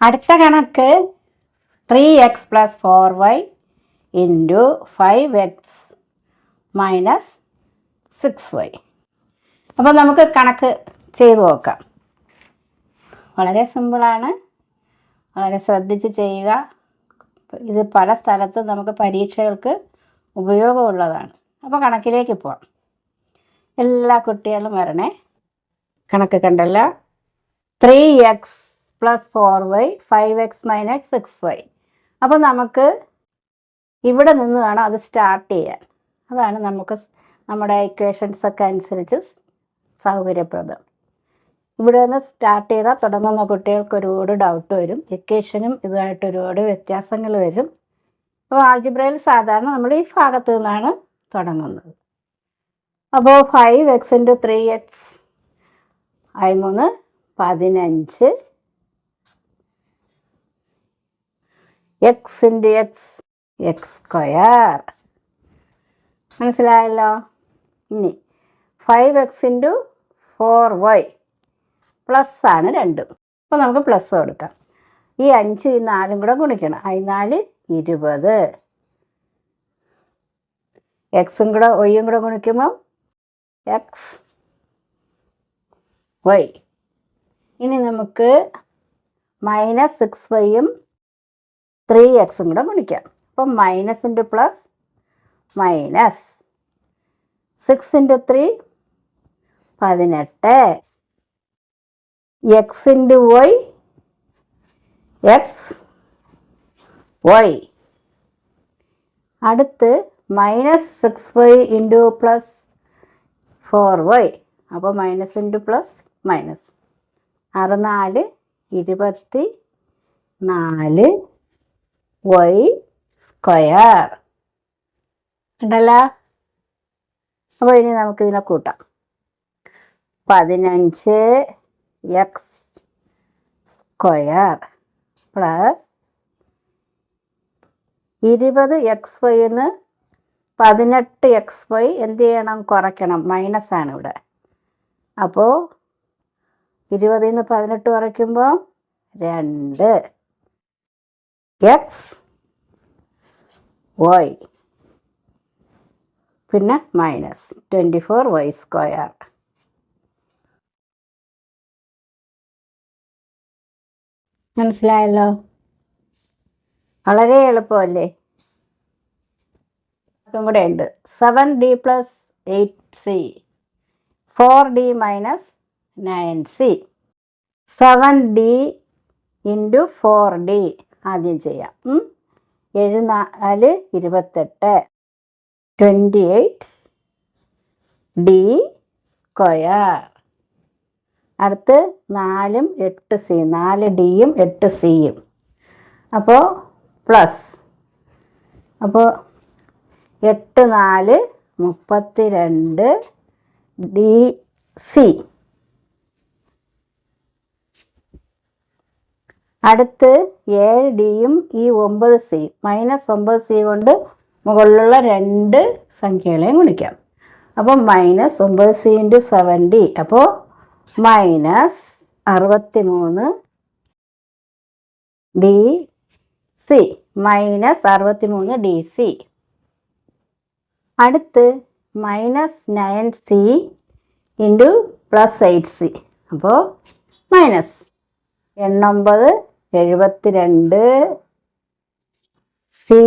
അടുത്ത കണക്ക് three X plus four Y into five X minus six Y അപ്പോൾ നമുക്ക് കണക്ക് ചെയ്തു നോക്കാം. വളരെ സിമ്പിളാണ്. വളരെ ശ്രദ്ധിച്ച് ചെയ്യുക. ഇത് പല സ്ഥലത്തും നമുക്ക് പരീക്ഷകൾക്ക് ഉപയോഗമുള്ളതാണ്. അപ്പോൾ കണക്കിലേക്ക് പോവാം. എല്ലാ കുട്ടികളും വരണേ. കണക്ക് കണ്ടല്ല. Three X plus four Y five X minus six Y അപ്പോൾ നമുക്ക് ഇവിടെ നിന്ന് വേണം അത് സ്റ്റാർട്ട് ചെയ്യാൻ. അതാണ് നമുക്ക് നമ്മുടെ ഇക്വേഷൻസ് ഒക്കെ അനുസരിച്ച് സൗകര്യപ്രദം. ഇവിടെ നിന്ന് സ്റ്റാർട്ട് ചെയ്താൽ തുടങ്ങുന്ന കുട്ടികൾക്ക് ഒരുപാട് ഡൗട്ട് വരും. ഇക്വേഷനും ഇതുമായിട്ട് ഒരുപാട് വ്യത്യാസങ്ങൾ വരും. അപ്പോൾ ആൾജിബ്രയിൽ സാധാരണ നമ്മൾ ഈ ഭാഗത്ത് നിന്നാണ് തുടങ്ങുന്നത്. അപ്പോൾ five X into three X ആയി മൂന്ന് പതിനഞ്ച് X into X X square മനസ്സിലായല്ലോ? ഇനി five X into four Y plus ആണ് രണ്ടും. അപ്പോൾ നമുക്ക് പ്ലസ് കൊടുക്കാം. ഈ അഞ്ച് ഈ നാലും കൂടെ ഗുണിക്കണം. അതിനാല് ഇരുപത്. എക്സും കൂടെ ഒയ്യും കൂടെ ഗുണിക്കുമ്പം എക്സ് വൈ ഇനി നമുക്ക് മൈനസ് സിക്സ് വൈയും ത്രീ എക്സും കൂടെ ഗുണിക്കാം. അപ്പം minus into plus minus six into three പതിനെട്ട്. X into Y X Y അടുത്ത് minus six Y into plus four Y അപ്പോൾ മൈനസ് ഇന്റു പ്ലസ് മൈനസ് അറുനാല് നാല് ഇരുപത്തി നാല് വൈ സ്ക്വയർ ഉണ്ടല്ല അപ്പോൾ ഇനി നമുക്ക് ഇതിനെ കൂട്ടാം. പതിനഞ്ച് എക്സ് സ്ക്വയർ പ്ലസ് ഇരുപത് എക്സ് വൈന്ന് പതിനെട്ട് എക്സ് വൈ എന്ത് ചെയ്യണം? കുറയ്ക്കണം. മൈനസ് ആണ് ഇവിടെ. അപ്പോൾ ഇരുപതിൽ നിന്ന് പതിനെട്ട് കുറയ്ക്കുമ്പോൾ രണ്ട്. എക്സ് വൈ പിന്നെ minus twenty four Y square മനസ്സിലായല്ലോ? വളരെ എളുപ്പമല്ലേ? അതും കൂടെ ഉണ്ട്. Seven D plus eight C four D minus nine C seven D into four D ആദ്യം ചെയ്യാം. ഏഴ് നാല് ഇരുപത്തെട്ട്. Twenty eight D square. അടുത്ത് നാലും എട്ട് സി നാല് ഡിയും എട്ട് സിയും. അപ്പോൾ പ്ലസ്. അപ്പോൾ എട്ട് നാല് മുപ്പത്തി രണ്ട് ഡി സി. അടുത്ത് ഏഴ് ഡിയും ഈ ഒമ്പത് സി മൈനസ് ഒമ്പത് സി കൊണ്ട് മുകളിലുള്ള രണ്ട് സംഖ്യകളെയും ഗുണിക്കാം. അപ്പോൾ മൈനസ് ഒമ്പത് സി ഇന്റു സെവൻ ഡി അപ്പോൾ മൈനസ് അറുപത്തി മൂന്ന് ഡി സി മൈനസ് അറുപത്തി മൂന്ന് ഡി സി അടുത്ത് minus nine C into plus eight C അപ്പോൾ മൈനസ് എണ്ണൊമ്പത് എഴുപത്തി രണ്ട് സി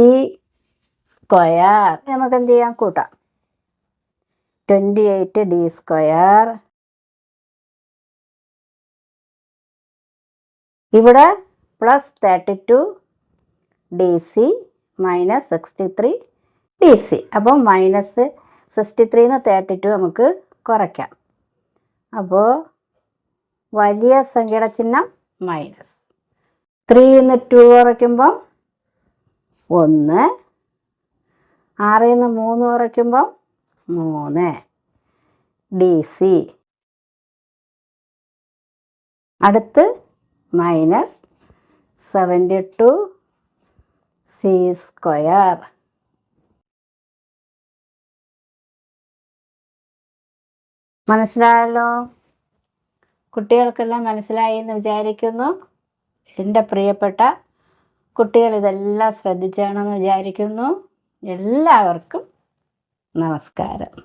സ്ക്വയർ. നമുക്ക് എന്ത് ചെയ്യാം കൂട്ടാം. Twenty eight D square. ഇവിടെ plus thirty two D C minus sixty three D C. അപ്പോൾ മൈനസ് സിക്സ്റ്റി ത്രീന്ന് തേർട്ടി ടു നമുക്ക് കുറയ്ക്കാം. അപ്പോൾ വലിയ സംഖ്യയുടെ ചിഹ്നം മൈനസ്. ത്രീന്ന് ടു കുറയ്ക്കുമ്പം ഒന്ന് ആറിൽ നിന്ന് മൂന്ന് കുറയ്ക്കുമ്പം മൂന്ന്. ഡി സി അടുത്ത് minus seventy two C square. മനസ്സിലായല്ലോ? കുട്ടികൾക്കെല്ലാം മനസ്സിലായി എന്ന് വിചാരിക്കുന്നു. എന്റെ പ്രിയപ്പെട്ട കുട്ടികൾ ഇതെല്ലാം ശ്രദ്ധിച്ചാണെന്ന് വിചാരിക്കുന്നു. എല്ലാവർക്കും നമസ്കാരം.